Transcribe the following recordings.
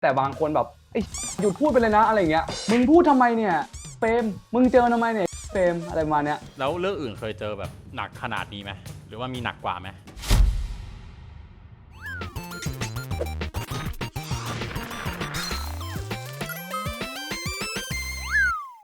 แต่บางคนแบบไอหยุดพูดไปเลยนะอะไรเงี้ย มึงพูดทำไมเนี่ยเฟมมึงเจอทำไมเนี่ยเฟมอะไรมาเนี้ยแล้วเรื่องอื่นเคยเจอแบบหนักขนาดนี้ไหมหรือว่ามีหนักกว่าไหม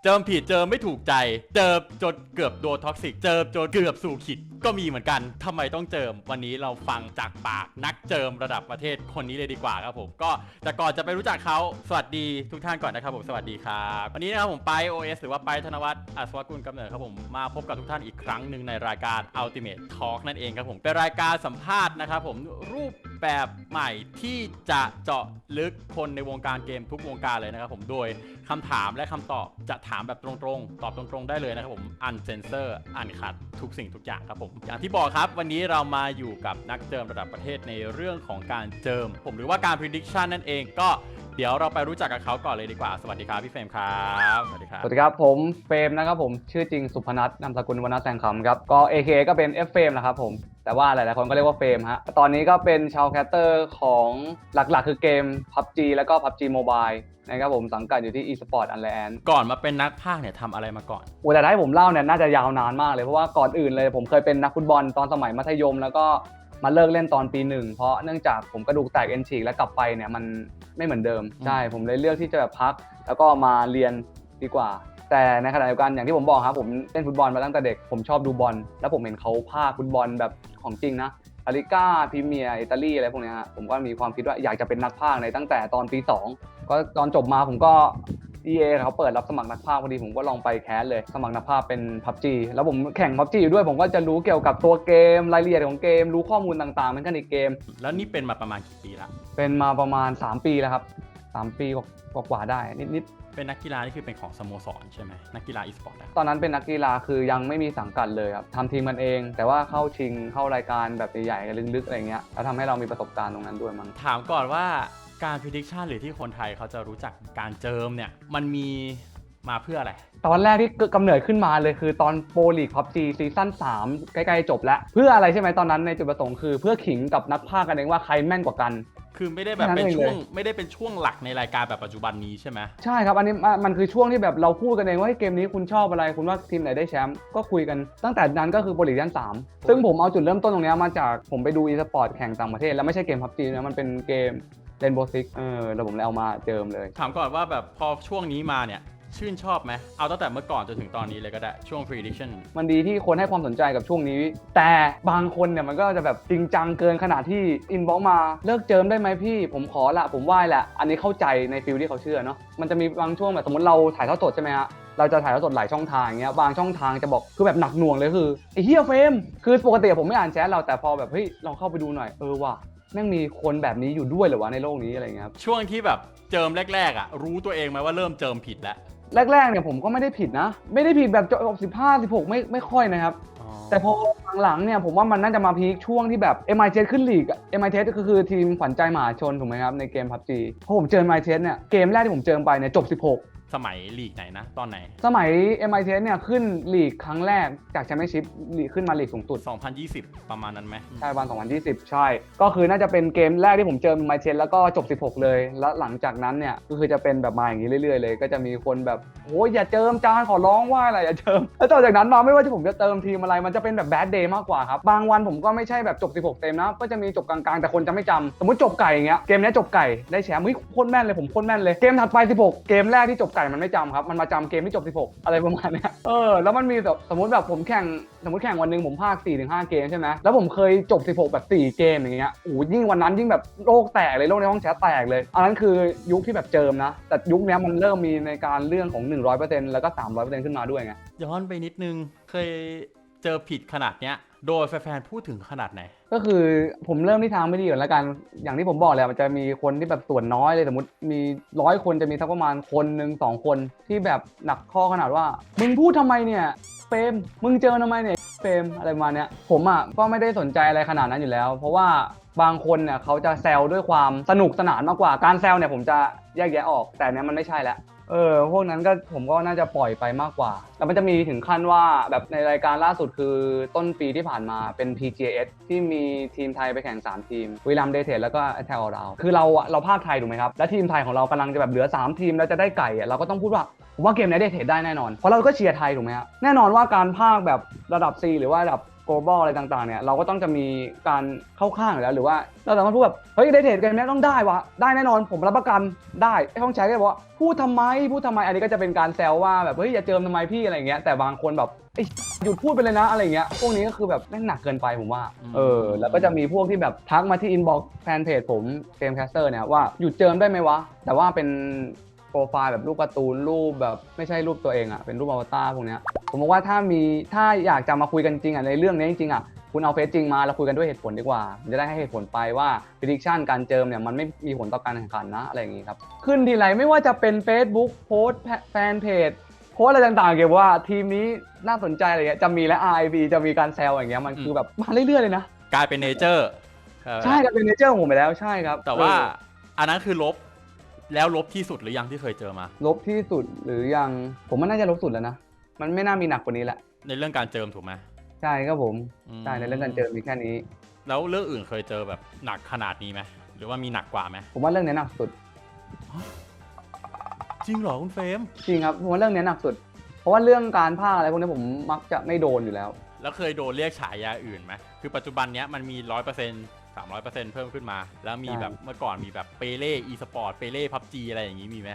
เจิมผิดเจอไม่ถูกใจ เจอจนเกือบโดนท็อกซิก เจอจนเกือบสู่ขิด ก็มีเหมือนกันทำไมต้องเจิม วันนี้เราฟังจากปากนักเจิมระดับประเทศคนนี้เลยดีกว่าครับผม ก็แต่ก่อนจะไปรู้จักเขาสวัสดีทุกท่านก่อนนะครับผมสวัสดีครับวันนี้นะครับผมไป OS หรือว่าไปธนวัฒน์อัศวกุลกำเนิดครับผมมาพบกับทุกท่านอีกครั้งหนึ่งในรายการ Ultimate Talk นั่นเองครับผมเป็นรายการสัมภาษณ์นะครับผมรูปแบบใหม่ที่จะเจาะลึกคนในวงการเกมทุกวงการเลยนะครับผม โดยคำถามและคำตอบจะถามแบบตรงๆ ตอบตรงๆได้เลยนะครับผม อันเซนเซอร์อันคัดทุกสิ่งทุกอย่างครับผม อย่างที่บอกครับวันนี้เรามาอยู่กับนักเจิมระดับประเทศในเรื่องของการเจิม ผมหรือว่าการ prediction นั่นเองก็เดี๋ยวเราไปรู้จักกับเขาก่อนเลยดีกว่า สวัสดีครับพี่เฟรมครับ สวัสดีครับ สวัสดีครับ ผมเฟรมนะครับผม ชื่อจริงสุพนัทนามสกุลวรรณแสงคำครับ ก็ AK ก็เป็น F เฟรมนะครับผม แต่ว่าหลายๆคนก็เรียกว่าเฟรมฮะ ตอนนี้ก็เป็นชาวแคสเตอร์ของหลักๆ คือเกม PUBG แล้วก็ PUBG Mobile นะครับผมสังกัดอยู่ที่ eSport u n l a n ก่อนมาเป็นนักพากย์เนี่ยทำอะไรมาก่อนโอ้แต่ถ้าให้ผมเล่าเนี่ยน่าจะยาวนานมากเลย เพราะว่าก่อนอื่นเลยผมเคยเป็นนักฟุตบอลตอนสมัยมัธยม แล้วก็มาเลิกเล่นตอนปีหนึ่งเพราะเนื่องจากผมกระดูกแตกเอ็นฉีกแล้วกลับไปเนี่ยมันไม่เหมือนเดิมอืมใช่ผมเลยเลือกที่จะแบบพัก แล้วก็มาเรียนดีกว่า แต่ในขณะเดียวกันอย่างที่ผมบอกครับผมเล่นฟุตบอลมาตั้งแต่เด็กผมชอบดูบอลแล้วผมเห็นเขาพากย์ฟุตบอลแบบของจริงนะลาลิก้าพรีเมียร์อิตาลีอะไรพวกเนี้ยฮะผมก็มีความคิดว่าอยากจะเป็นนักพากย์ในตั้งแต่ตอนปีสองก็ตอนจบมาผมก็ EA เขาเปิดรับสมัครนักพากย์พอดีผมก็ลองไปแคสเลยสมัครนักพากย์เป็น PUBG แล้วผมแข่ง PUBG อยู่ด้วยผมก็จะรู้เกี่ยวกับตัวเกมรายละเอียดของเกม รู้ข้อมูลต่างๆเหมือนกันในเกม แล้วนี่เป็นมาประมาณกี่ปีละเป็นมาประมาณ 3 ปีแล้วครับ 3 ปีกว่าๆได้นิด เป็นนักกีฬานี่คือเป็นของสโมสรใช่ไหมนักกีฬาอีสปอร์ตอะๆตอนนั้นเป็นนักกีฬาคือยังไม่มีสังกัดเลยครับทำทีมมันเอง แต่ว่าเข้าชิงเข้ารายการแบบใหญ่ๆลึกๆอะไรเงี้ยแล้วทำให้เรามีประสบการณ์ตรงนั้นด้วยมั้งถามก่อนว่าการ prediction หรือที่คนไทยเขาจะรู้จักการเจิมเนี่ยมันมีมาเพื่ออะไร ตอนแรกที่กำเนิดขึ้นมาเลยคือตอนโปรลีกพับจีซีซั่น3 ใกล้ ๆ จบแล้ว เพื่ออะไรใช่ไหมตอนนั้นในจุดประสงค์คือเพื่อขิงกับนักพากย์กันเองว่าใครแม่นกว่ากัน คือไม่ได้แบบแค่นั้นเป็นเองช่วงเลยไม่ได้เป็นช่วงหลักในรายการแบบปัจจุบันนี้ใช่ไหมใช่ครับ อันนี้มันมันคือช่วงที่แบบเราพูดกันเองว่าเฮ้ยเกมนี้คุณชอบอะไร คุณว่าทีมไหนได้แชมป์ก็คุยกันตั้งแต่นั้นก็คือโปรลีกซีซั่น3ซึ่งผมเอาจุดเริ่มต้นตรงเนี้ยมาจากผมไปดูอีสปอร์ตแข่งต่างประเทศ แล้วไม่ใช่เกมพับจีนะมันเป็นเกมเรนโบว์ซิกเออแล้วผมเลยเอามาเจิมเลย ถามก่อนว่าแบบพอช่วงนี้มาเนี่ย ชื่นชอบไหมเอาตั้งแต่เมื่อก่อนจนถึงตอนนี้เลยก็ได้ ช่วง prediction มันดีที่คนให้ความสนใจกับช่วงนี้ แต่บางคนเนี่ยมันก็จะแบบจริงจังเกินขนาดที่อินบ็อกมาเลิกเจิมได้ไหมพี่ผมขอละผมไหว้แหละ อันนี้เข้าใจในฟิลที่เขาเชื่อเนาะมันจะมีบางช่วงแบบสมมติเราถ่ายทอดสดใช่ไหมฮะเราจะถ่ายทอดสดหลายช่องทางอย่างเงี้ยบางช่องทางจะบอกคือแบบหนักหน่วงเลยคือไอ้เฮียเฟรมคือปกติผมไม่อ่านแชทเราแต่พอแบบเฮ้ยลองเข้าไปดูหน่อยเออว่ะแม่งมีคนแบบนี้อยู่ด้วยเหรอวะในโลกนี้อะไรเงี้ยครับช่วงที่แบบเจิมแรกๆอะรู้ตัวเองไหมว่าเริ่มเจิมผิดแล้ว แรกๆเนี่ยผมก็ไม่ได้ผิดนะ ไม่ได้ผิดแบบจบสิบห้าสิบหกไม่ไม่ค่อยนะครับอ๋อแต่พอหลังๆเนี่ยผมว่ามันน่าจะมาพีคช่วงที่แบบ m i t ขึ้นลีก m i t ก็คือทีมขวัญใจมหาชนถูกไหมครับในเกม PUBG พอผมเจอ m i t เนี่ยเกมแรกที่ผมเจอไปเนี่ยจบ 16 สมัยลีกไหนนะ ตอนไหน สมัย m i t เนี่ยขึ้นลีกครั้งแรกจากแชมเปี้ยนชิพลีกขึ้นมาลีกสูงสุด 2020 ประมาณนั้นไหมใช่วัน 2020 ใช่ ก็คือน่าจะเป็นเกมแรกที่ผมเจอ m i t แล้วก็จบ 16 เลย แล้วหลังจากนั้นเนี่ยก็คือจะเป็นแบบมาอย่างนี้เรื่อยๆเลย ก็จะมีคนแบบโอ้ยอย่าเจิมจานขอร้องว่าอะไรอย่าเจิม แล้วต่อจากนั้นมาไม่ว่าที่ผมจะเติมทีมอะไร มันจะเป็นแบบแบดเดย์มากกว่าครับ บางวันผมก็ไม่ใช่แบบจบ 16 เต็มนะ ก็จะมีจบกลางๆ แต่คนจะไม่จำสมมติจบไก่อย่างเงี้ย เกมเนี้ยจบไก่ได้แชมป์เฮ้ยโคตรแม่นเลยผมโคตรแม่นเลย เกมถัดไป 16 เกมแรกที่จบไก่มันไม่จำครับ มันมาจำเกมที่จบ 16 อะไรประมาณเนี้ยเออ แล้วมันมีแบบสมมติแบบผมแข่ง สมมติแข่งวันหนึ่งผมพาก4ถึง5เกมใช่ไหมแล้วผมเคยจบ 16 แบบ 4 เกมอย่างเงี้ย โอ้โหยิ่งวันนั้นยิ่งแบบโลกแตกเลย โลกในห้องแชทแตกเลย อันนั้นคือยุคที่แบบเจิมนะ แต่ยุคเนี้ยมันเริ่มมีในการเรื่องของ 100%แล้วก็ 300%ขึ้นมาด้วยไง ย้อนไปนิดนึงเคย เจอผิดขนาดเนี้ย โดยแฟนๆพูดถึงขนาดไหน ก็คือผมเริ่มที่ทางไม่ดีก่อนแล้วกัน อย่างที่ผมบอกเลยมันจะมีคนที่แบบส่วนน้อยเลยสมมติมีร้อยคนจะมีสักประมาณคนหนึ่งสองคนที่แบบหนักข้อขนาดว่า มึงพูดทำไมเนี่ยเฟรมมึงเจอทำไมเนี่ยเฟรมอะไรประมาณเนี้ยผมอะก็ไม่ได้สนใจอะไรขนาดนั้นอยู่แล้ว เพราะว่าบางคนเนี่ยเขาจะแซวด้วยความสนุกสนานมากกว่าการแซวเนี่ยผมจะแยกแยะออก แต่เนี้ยมันไม่ใช่แล้ว เออพวกนั้นก็ผมก็น่าจะปล่อยไปมากกว่า แล้วมันจะมีถึงขั้นว่าแบบในรายการล่าสุดคือต้นปีที่ผ่านมาเป็น PGS ที่มีทีมไทยไปแข่ง 3 ทีมวิลัมเดเทแล้วก็แอตแทลเรา คือเราอะเราภาคไทยถูกไหมครับ และทีมไทยของเรากำลังจะแบบเหลือ 3 ทีมแล้วจะได้ไก่อะเราก็ต้องพูดว่าผมว่าเกมนี้เดเทได้แน่นอนเพราะเราก็เชียร์ไทยถูกไหมฮะแน่นอนว่าการภาคแบบระดับ C หรือว่าระดับ global อะไรต่างๆเนี่ยเราก็ต้องจะมีการเข้าข้างอยู่แล้วหรือว่าเราสามารถพูดแบบเฮ้ยเดทเทรดกันนี้ต้องได้วะได้แน่นอนผมรับประกันได้ไอ้ห้องใช้ก็บอกว่าพูดทำไมพูดทำไมอันนี้ก็จะเป็นการแซวว่าแบบเฮ้ยอย่าเจิมทำไมพี่อะไรอย่างเงี้ยแต่บางคนแบบไอ้หยุดพูดไปเลยนะอะไรอย่างเงี้ยพวกนี้ก็คือแบบแม่งหนักเกินไปผมว่าอืมเออแล้วก็จะมีพวกที่แบบทักมาที่อินบ็อกซ์แฟนเพจผมเกมแคสเตอร์เนี่ยว่าหยุดเจิมได้ไหมวะแต่ว่าเป็นโป รไฟล์แบบรูปการ์ตูนรูปแบบไม่ใช่รูปตัวเองอะเป็นรูปอวตารพวกเนี้ยผมบอกว่าถ้ามีถ้าอยากจะมาคุยกันจริงอะในเรื่องนี้จริงๆอะคุณเอาเฟซจริงมาแล้วคุยกันด้วยเหตุผลดีกว่าผมจะได้ให้เหตุผลไปว่า prediction การเจิมเนี่ยมันไม่มีผลต่อการแข่งขันนะอะไรอย่างงี้ครับขึ้นทีไรไม่ว่าจะเป็น Facebook โพสต์แฟนเพจโพสต์อะไรต่างๆ เกี่ยวกับว่าทีมนี้น่าสนใจอะไรเงี้ยจะมีและ RIB จะมีการแซวอย่างเงี้ยมันคือแบบมาเรื่อยๆเลยนะกลายเป็นเนเจอร์ใช่ครับเป็นเนเจอร์ของผมไปแล้วใช่ครับ แต่ว่าเอออันนั้นคือลบ แล้วลบที่สุดหรือยังที่เคยเจอมา ลบที่สุดหรือยังผมว่าน่าจะลบสุดแล้วนะ มันไม่น่ามีหนักกว่านี้แหละในเรื่องการเจิมถูกไหมใช่ครับผมอืมใช่ในเรื่องการเจอมีแค่นี้ แล้วเรื่องอื่นเคยเจอแบบหนักขนาดนี้ไหมหรือว่ามีหนักกว่าไหมผมว่าเรื่องนี้หนักสุด จริงเหรอคุณเฟรมจริงครับผมว่าเรื่องนี้หนักสุด เพราะว่าเรื่องการพากย์อะไรพวกนี้ผมมักจะไม่โดนอยู่แล้ว แล้วเคยโดนเรียกฉายาอื่นไหมคือปัจจุบันเนี้ยมันมีร้อยเปอร์เซ็นต์ สามร้อยเปอร์เซ็นต์เพิ่มขึ้นมา แล้วมีใช่แบบเมื่อก่อนมีแบบเปเล่อีสปอร์ตเปเล่พับจีอะไรอย่างนี้มีไหม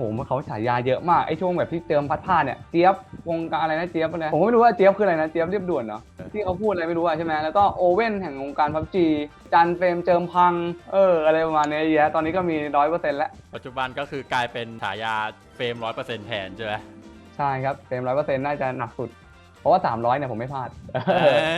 ผมว่าเขาฉายาเยอะมากไอ้ช่วงแบบที่เติมพัดผ้าเนี่ยเจี๊ยบวงการอะไรนะเจี๊ยบอะไรผมก็ไม่รู้ว่าเจี๊ยบคืออะไรนะเจี๊ยบเรียบด่วนเนาะที่เขาพูดอะไรไม่รู้อะใช่ไหมแล้วก็โอเว่นแห่งวงการพับจีจันเฟรมเจิมพังเอออะไรประมาณนี้เยอะตอนนี้ก็มีร้อยเปอร์เซ็นต์แล้วปัจจุบันก็คือกลายเป็นฉายาเฟรมร้อยเปอร์เซ็นต์แทนใช่ไหมใช่ครับเฟรมร้อยเปอร์เซ็นต์น่าจะหนักสุด เพราะว่า 300เนี่ยผมไม่พลาด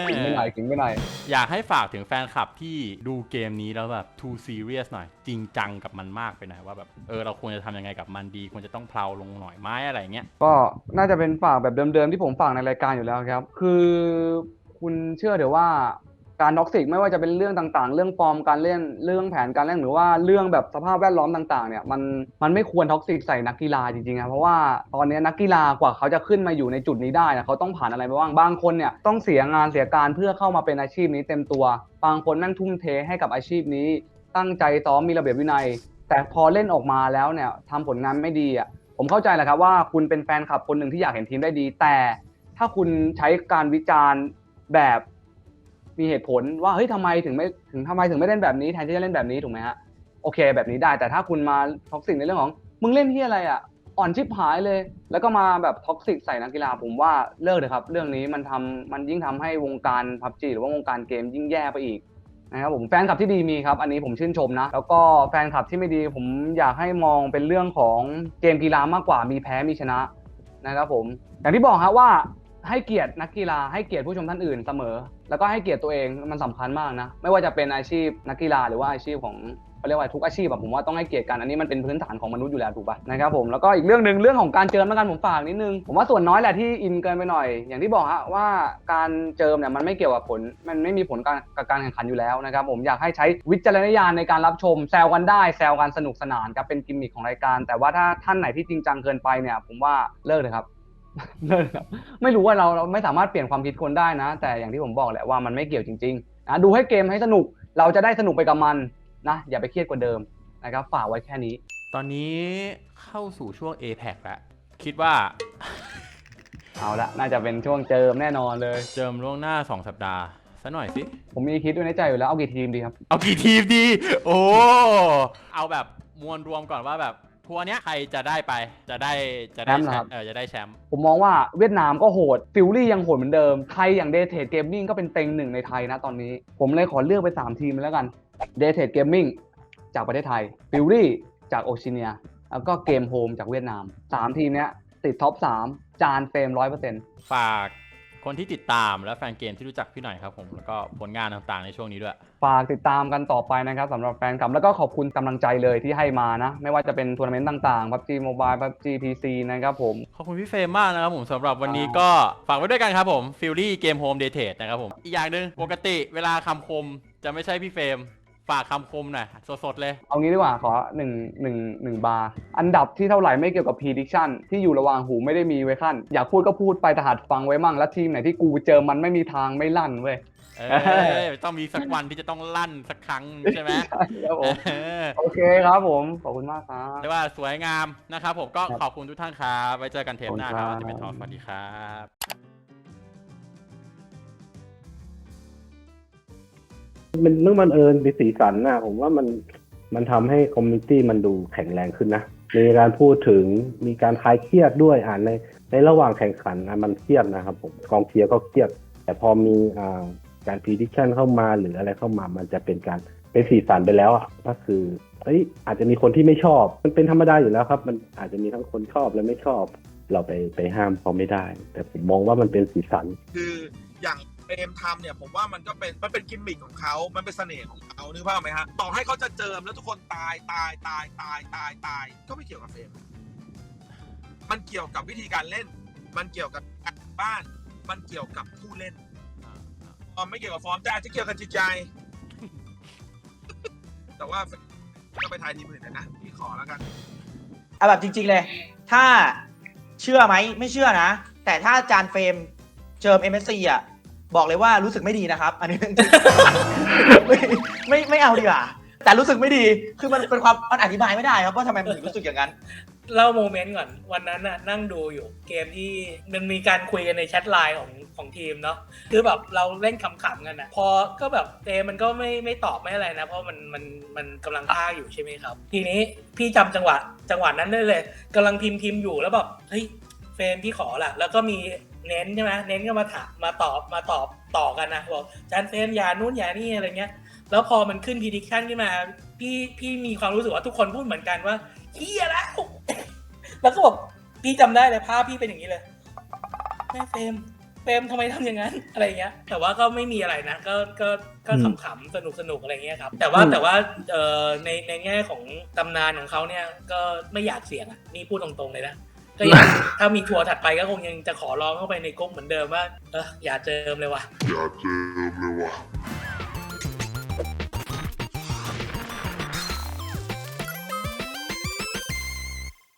ขิงไปหน่อยขิงไปหน่อย อยากให้ฝากถึงแฟนคลับที่ดูเกมนี้แล้วแบบ too serious หน่อย จริงจังกับมันมากไปหน่อยว่าแบบเออเราควรจะทำยังไงกับมันดีควรจะต้องเพลาลงหน่อยไหมอะไรเงี้ยก็น่าจะเป็นฝากแบบเดิมๆที่ผมฝากในรายการอยู่แล้วครับ คือคุณเชื่อเดี๋ยวว่า การท็อกซิกไม่ว่าจะเป็นเรื่องต่างๆ เรื่องฟอร์มการเล่นเรื่องแผนการเล่นหรือว่าเรื่องแบบสภาพแวดล้อมต่างๆเนี่ยมันมันไม่ควรท็อกซิกใส่นักกีฬาจริงๆครับเพราะว่าตอนนี้นักกีฬากว่าเขาจะขึ้นมาอยู่ในจุดนี้ได้นะเขาต้องผ่านอะไรมาบ้างบางคนเนี่ยต้องเสียงานเสียการเพื่อเข้ามาเป็นอาชีพนี้เต็มตัว บางคนแม่งทุ่มเทให้กับอาชีพนี้ ตั้งใจซ้อมมีระเบียบวินัย แต่พอเล่นออกมาแล้วเนี่ยทำผลงานไม่ดีอะผมเข้าใจแหละครับว่าคุณเป็นแฟนคลับคนหนึ่งที่อยากเห็นทีมได้ดี แต่ถ้าคุณใช้การวิจารณ์แบบ มีเหตุผลว่าเฮ้ยทำไมถึงไม่ถึงทำไมถึงไม่เล่นแบบนี้แทนที่จะเล่นแบบนี้ถูกไหมฮะโอเค แบบนี้ได้แต่ถ้าคุณมาท็อกซิกในเรื่องของ มึงเล่นที่อะไรอะอ่อนชิบหายเลย แล้วก็มาแบบท็อกซิกใส่นักกีฬาผมว่าเลิกเลยครับ เรื่องนี้มันทำมันยิ่งทำให้วงการพับจีหรือว่าวงการเกมยิ่งแย่ไปอีกนะครับผมแฟนคลับที่ดีมีครับ อันนี้ผมชื่นชมนะ แล้วก็แฟนคลับที่ไม่ดีผมอยากให้มองเป็นเรื่องของเกมกีฬามากกว่ามีแพ้มีชนะนะครับผม อย่างที่บอกครับว่าให้เกียรตินักกีฬาให้เกียรติผู้ชมท่านอื่นเสมอ แล้วก็ให้เกียรติตัวเองมันสำคัญมากนะ ไม่ว่าจะเป็นอาชีพนักกีฬาหรือว่าอาชีพของเขาเรียกว่าทุกอาชีพแบบผมว่าต้องให้เกียรติกันอันนี้มันเป็นพื้นฐานของมนุษย์อยู่แล้วถูกปะนะครับผมแล้วก็อีกเรื่องหนึ่งเรื่องของการเจิมแล้วกันผมฝากนิดนึงผมว่าส่วนน้อยแหละที่อินเกินไปหน่อย อย่างที่บอกฮะว่าการเจิมเนี่ยมันไม่เกี่ยวกับผล มันไม่มีผลการกับการแข่งขันอยู่แล้วนะครับผมอยากให้ใช้วิจารณญาณในการรับชมแซวกันได้แซวกันสนุกสนานครับเป็นกิมมิคของรายการ แต่ว่าถ้าท่านไหนที่จริงจังเกินไปเนี่ยผมว่าเลิกเลยครับ เลิกเลยครับไม่รู้ว่าเราเราไม่สามารถเปลี่ยนความคิดคนได้นะ แต่อย่างที่ผมบอกแหละว่ามันไม่เกี่ยวจริงๆนะดูให้เกมให้สนุกเราจะได้สนุกไปกับมันนะอย่าไปเครียดกว่าเดิมนะครับฝากไว้แค่นี้ ตอนนี้เข้าสู่ช่วง a p e c แล้วคิดว่า เอาละน่าจะเป็นช่วงเจิมแน่นอนเลยเจิมล่วงหน้า 2 สัปดาห์ซะหน่อยสิ ผมมีคิดไว้ในใจอยู่แล้วเอากี่ทีมดีครับ เอากี่ทีมดี โอ้ เอาแบบมวลรวมก่อนว่าแบบ ทัวร์เนี้ยใครจะได้ไปจะได้จะได้แชมป์เหรอแชครัมบป์เออจะได้แชมป์ผมมองว่าเวียดนามก็โหด ฟิลลี่ยังโหดเหมือนเดิม ไทยอย่างเดเท d เกมมิ่งก็เป็นเต็งหนึ่งในไทยนะตอนนี้ ผมเลยขอเลือกไป 3 ทีมแล้วกันเดเท d เกมมิ่งจากประเทศไทย ฟิลลี่จากโอชิเนีย แล้วก็เกมโฮมจากเวียดนาม 3 ทีมเนี้ยติดท็อป 3 จานเฟรม100%ฝาก คนที่ติดตามและแฟนเกมที่รู้จักพี่หน่อยครับผมแล้วก็ผลงานต่างๆในช่วงนี้ด้วย ฝากติดตามกันต่อไปนะครับสำหรับแฟนคลับแล้วก็ขอบคุณกำลังใจเลยที่ให้มานะ ไม่ว่าจะเป็นทัวร์นาเมนต์ต่างๆ PUBG Mobile PUBG PC นะครับผม ขอบคุณพี่เฟรมมากนะครับผมสำหรับวันนี้ก็ฝากไว้ด้วยกันครับผมฟิลลี่เกมโฮมเดทเทนะครับผม อีกอย่างหนึ่งปกติเวลาคำคมจะไม่ใช่พี่เฟรม ฝากคำคมหน่อยสดๆเลย เอางี้ดีกว่าขอหนึ่งหนึ่งหนึ่งบาร์ อันดับที่เท่าไหร่ไม่เกี่ยวกับ prediction ที่อยู่ระหว่างหูไม่ได้มีไว้ขั้น อยากพูดก็พูดไปแต่หัดฟังไว้มั่ง แล้วทีมไหนที่กูเจอมันไม่มีทางไม่ลั่นเว้ย เออต้องมีสักวันที่จะต้องลั่นสักครั้งใช่ไหมใช่ครับผม เออโอเคครับผม ขอบคุณมากครับ เรียกว่าสวยงามนะครับผมก็ครับขอบคุณทุกท่านครับไว้เจอกันเทปหน้าครับขอบคุณครับจะเป็นทองสวัสดีครับ มันเรื่องมันเอิญเป็นสีสันนะผมว่ามันมันทำให้คอมมูนิตี้มันดูแข็งแรงขึ้นนะมีการพูดถึงมีการคลายเครียดด้วยอ่านในในระหว่างแข่งขันอะมันเครียดนะครับผมกองเชียร์ก็เครียด แต่พอมีอ่าการพีดิชันเข้ามาหรืออะไรเข้ามามันจะเป็นการเป็นสีสันไปแล้วอะก็คือเอ้ยอาจจะมีคนที่ไม่ชอบ มันเป็นธรรมดาอยู่แล้วครับ มันอาจจะมีทั้งคนชอบและไม่ชอบ เราไปไปห้ามเขาไม่ได้ แต่ผมมองว่ามันเป็นสีสัน คืออย่าง เอมทำเนี่ยผมว่ามันก็เป็นมันเป็นกิมมิคของเขา มันเป็นเสน่ห์ของเขานึกภาพไหมฮะต่อให้เขาจะเจิมแล้วทุกคนตายตายตายตายตายตายก็ไม่เกี่ยวกับเฟรมมันเกี่ยวกับวิธีการเล่น มันเกี่ยวกับการบ้าน มันเกี่ยวกับผู้เล่นฟอร์มไม่เกี่ยวกับฟอร์มแต่อาจจะเกี่ยวกับจิตใจ แต่ว่าก็ไปทายทีมอื่นนะพี่ขอแล้วกันเอาแบบจริง ๆ เลย ถ้าเชื่อไหมไม่เชื่อนะ แต่ถ้าจานเฟรมเจิม MSC อะ บอกเลยว่ารู้สึกไม่ดีนะครับ อันนี้ไม่ไม่ไม่เอาดีกว่าแต่รู้สึกไม่ดีคือมันเป็นความมันอธิบายไม่ได้ครับว่าทำไมมันถึงรู้สึกอย่างนั้นเล่าโมเมนต์ก่อนวันนั้นน่ะนั่งดูอยู่เกมที่มันมีการคุยกันในแชทไลน์ของของทีมเนาะคือแบบเราเล่นขำๆกันนะพอก็แบบเตมันก็ไม่ไม่ตอบไม่อะไรนะ เพราะมันมันมันกำลังพากอยู่ใช่ไหมครับ ทีนี้พี่จำจังหวะจังหวะนั้นได้เลยกำลังพิมพ์พิมพ์อยู่แล้วแบบเฮ้ยเฟรมพี่ขอละแล้วก็มี เน้นใช่ไหมเน้นก็มาถามมาตอบมาตอบต่อกันนะบอกจานเฟรมอย่านู่นอย่านี่อะไรเงี้ย แล้วพอมันขึ้น prediction ขึ้นมา พี่พี่มีความรู้สึกว่าทุกคนพูดเหมือนกันว่าเฮียแล้วแล้วก็บอกพี่จำได้เลยภาพพี่เป็นอย่างนี้เลยแม่เฟรมเฟรมทำไมทำอย่างนั้นอะไรเงี้ย แต่ว่าก็ไม่มีอะไรนะ ก็ก็ก็อืมขำๆสนุกสนุกอะไรเงี้ยครับ แต่ว่าอืมแต่ว่าเอ่อในในแง่ของตำนานของเขาเนี่ยก็ไม่อยากเสี่ยงอะนี่พูดตรงๆเลยนะ ก็ยังถ้ามีทัวร์ถัดไปก็คงยังจะขอร้องเข้าไปในกรุ๊ปเหมือนเดิมว่าเอออย่าเจิมเลยว่ะ อย่าเจิมเลยว่ะ